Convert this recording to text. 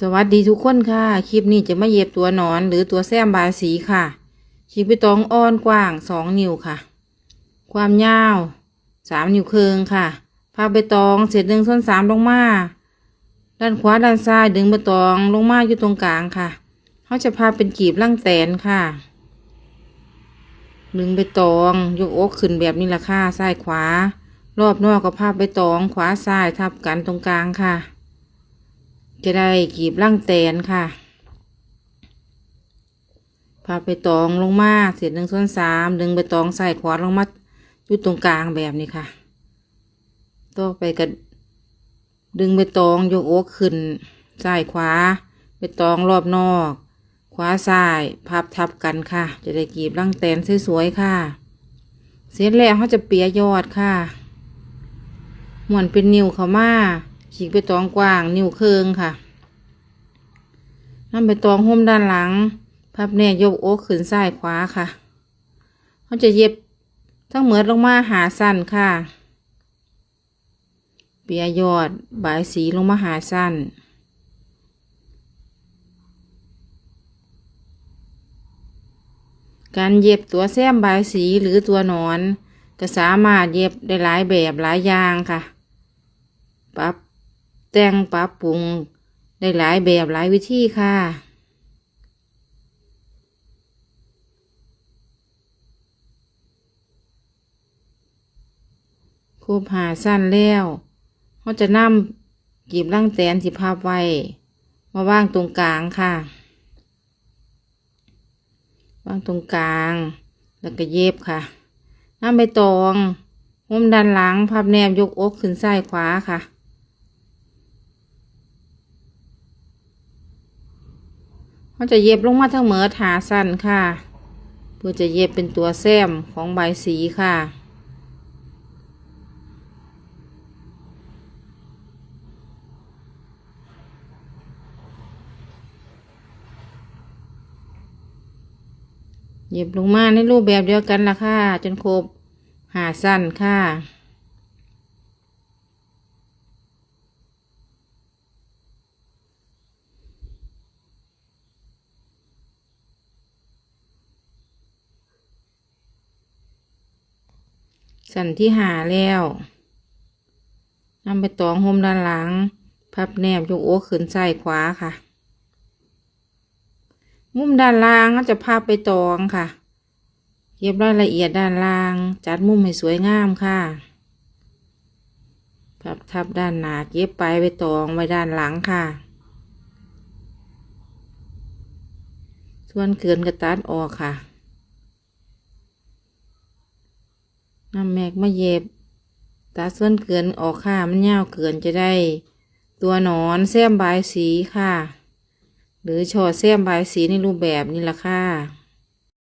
สวัสดีทุกคนค่ะ คลิปนี้จะมาเย็บตัวหนอนหรือตัวแซมบาสีค่ะขีดไปตองอ้อนกว้างสองนิ้วค่ะ ความยาวสามนิ้วครึ่งค่ะพาใบตองเศษหนึ่งส่วนสามลงมา ด้านขวาด้านซ้ายดึงใบตองลงมาอยู่ตรงกลางค่ะเขาจะพาเป็นกีบล่างแตนค่ะ ดึงใบตองยกอกขึ้นแบบนี้ละค่ะซ้ายขวา รอบนอกก็พาใบตองขวาซ้ายทับกันตรงกลางค่ะ จะได้กีบล่างแตนค่ะพาไปตองลงมาเศษหนึ่งส่วนสามดึงไปตองใส่ขวาลงมาอยู่ตรงกลางแบบนี้ค่ะต่อไปก็ดึงไปตองยกอกขึ้นซ้ายขวา ไปตองรอบนอก ขวาซ้ายพับทับกันค่ะ จะได้กีบล่างแตนสวยๆค่ะ เสร็จแล้วเขาจะเปียยอดค่ะหมวนเป็นนิ้วเขามา ฉีกไปตองกว้าง นิ้วเคืองค่ะนั่นไปตองหุ้มด้านหลัง พับแน่ยกโอกขึ้นซ้ายขวาค่ะเขาจะเย็บทั้งเหมือดลงมาหาสั้นค่ะ เปียยอดบายสีลงมาหาสั้นการเย็บตัวแซมบายสีหรือตัวนอน ก็สามารถเย็บได้หลายแบบหลายอย่างค่ะ ปรับ แต่งปรับปรุงได้หลายแบบหลายวิธีค่ะครบหาสั้นแล้วเขาจะนำกีบล่างแตนสิภาพไว้ มาว่างตรงกลางค่ะ ว่างตรงกลาง แล้วก็เย็บค่ะน้ำใบตองหุ้มด้านหลังพับแนบยกอกขึ้นซ้ายขวาค่ะ เขาจะเย็บลงมาทั้งเหมือถาสั้นค่ะ เพื่อจะเย็บเป็นตัวแซมของใบสีค่ะเย็บลงมาในรูปแบบเดียวกันละค่ะ จนครบหาสั้นค่ะ สันที่หาแล้วนำไปตองห่มด้านหลัง พับแนบยกโอ้ขึ้นซ้ายขวาค่ะ มุมด้านล่างก็จะพับไปตองค่ะเย็บรายละเอียดด้านล่าง จัดมุมให้สวยงามค่ะ พับทับด้านหนาเย็บไปไปตองไว้ด้านหลังค่ะ ส่วนเกินกระตัดออกค่ะ นำแมกมาเย็บตาส่วนเกินออกค่ะมันยาวเกินจะได้ ตัวหนอนแซมบายสีค่ะ หรือชอดแซมบายสีในรูปแบบนี้ละค่ะ